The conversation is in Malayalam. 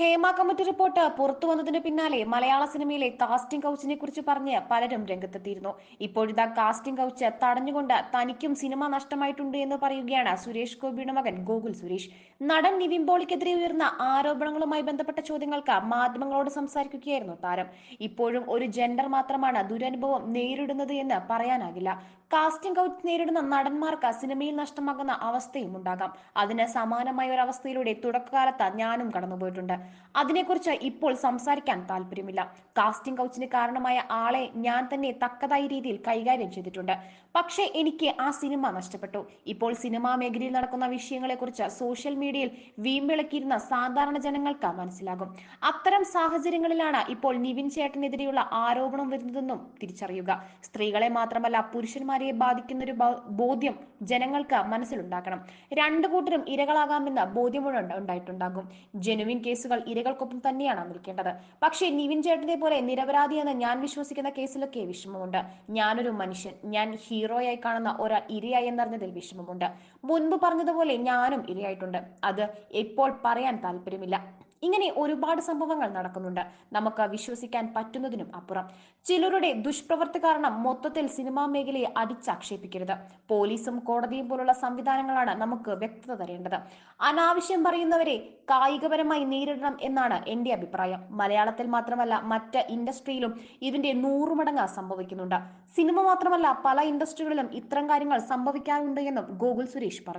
ഹേമ കമ്മിറ്റി റിപ്പോർട്ട് പുറത്തു വന്നതിന് പിന്നാലെ മലയാള സിനിമയിലെ കാസ്റ്റിംഗ് കൗച്ചിനെ കുറിച്ച് പറഞ്ഞ് പലരും രംഗത്തെത്തിയിരുന്നു. ഇപ്പോഴിതാ കാസ്റ്റിംഗ് കൗച്ച് തടഞ്ഞുകൊണ്ട് തനിക്കും സിനിമ നഷ്ടമായിട്ടുണ്ട് എന്ന് പറയുകയാണ് സുരേഷ് ഗോപിയുടെ മകൻ ഗോകുൽ സുരേഷ്. നടൻ നിവിൻ പോളിക്കെതിരെ ഉയർന്ന ആരോപണങ്ങളുമായി ബന്ധപ്പെട്ട ചോദ്യങ്ങൾക്ക് മാധ്യമങ്ങളോട് സംസാരിക്കുകയായിരുന്നു താരം. ഇപ്പോഴും ഒരു ജെൻഡർ മാത്രമാണ് ദുരനുഭവം നേരിടുന്നത് എന്ന് പറയാനാകില്ല. കാസ്റ്റിംഗ് കൗച്ച് നേരിടുന്ന നടന്മാർക്ക് സിനിമയിൽ നഷ്ടമാകുന്ന അവസ്ഥയും ഉണ്ടാകാം. അതിന് സമാനമായ ഒരു അവസ്ഥയിലൂടെ തുടക്കകാലത്ത് ഞാനും കടന്നുപോയിട്ടുണ്ട്. അതിനെക്കുറിച്ച് ഇപ്പോൾ സംസാരിക്കാൻ താല്പര്യമില്ല. കാസ്റ്റിംഗ് കൗച്ചിന് കാരണമായ ആളെ ഞാൻ തന്നെ തക്കതായ രീതിയിൽ കൈകാര്യം ചെയ്തിട്ടുണ്ട്. പക്ഷേ എനിക്ക് ആ സിനിമ നഷ്ടപ്പെട്ടു. ഇപ്പോൾ സിനിമാ മേഖലയിൽ നടക്കുന്ന വിഷയങ്ങളെക്കുറിച്ച് സോഷ്യൽ മീഡിയയിൽ വീമ്പിളക്കിയിരുന്ന സാധാരണ ജനങ്ങൾക്ക് മനസ്സിലാകും. അത്തരം സാഹചര്യങ്ങളിലാണ് ഇപ്പോൾ നിവിൻ ചേട്ടനെതിരെയുള്ള ആരോപണം വരുന്നതെന്നും തിരിച്ചറിയുക. സ്ത്രീകളെ മാത്രമല്ല പുരുഷന്മാരെ ബാധിക്കുന്ന ഒരു ബോധ്യം ജനങ്ങൾക്ക് മനസ്സിലുണ്ടാക്കണം രണ്ടു കൂട്ടരും ഇരകളാകാമെന്ന ബോധ്യമുള്ള ഉണ്ടായിട്ടുണ്ടാകും. ജെനുവിൻ കേസുകൾ ഇരകൾക്കൊപ്പം തന്നെയാണ് നിൽക്കേണ്ടത്. പക്ഷേ നിവിൻ ചേട്ടനെ പോലെ നിരപരാധി എന്ന് ഞാൻ വിശ്വസിക്കുന്ന കേസിലൊക്കെ വിഷമമുണ്ട്. ഞാനൊരു മനുഷ്യൻ. ഞാൻ ഹീറോയായി കാണുന്ന ഒരാൾ ഇരയായി എന്നറിഞ്ഞതിൽ വിഷമമുണ്ട്. മുൻപ് പറഞ്ഞതുപോലെ ഞാനും ഇരയായിട്ടുണ്ട്. അത് ഇപ്പോൾ പറയാൻ താല്പര്യമില്ല. ഇങ്ങനെ ഒരുപാട് സംഭവങ്ങൾ നടക്കുന്നുണ്ട്. നമുക്ക് വിശ്വസിക്കാൻ പറ്റുന്നതിനും അപ്പുറം. ചിലരുടെ ദുഷ്പ്രവൃത്തി കാരണം മൊത്തത്തിൽ സിനിമാ മേഖലയെ അടിച്ചാക്ഷേപിക്കരുത്. പോലീസും കോടതിയും പോലുള്ള സംവിധാനങ്ങളാണ് നമുക്ക് വ്യക്തത തരേണ്ടത്. അനാവശ്യം പറയുന്നവരെ കായികപരമായി നേരിടണം എന്നാണ് എന്റെ അഭിപ്രായം. മലയാളത്തിൽ മാത്രമല്ല മറ്റ് ഇൻഡസ്ട്രിയിലും ഇതിന്റെ നൂറുമടങ്ങ് സംഭവിക്കുന്നുണ്ട്. സിനിമ മാത്രമല്ല പല ഇൻഡസ്ട്രികളിലും ഇത്തരം കാര്യങ്ങൾ സംഭവിക്കാറുണ്ട് എന്നും ഗോകുൽ സുരേഷ് പറഞ്ഞു.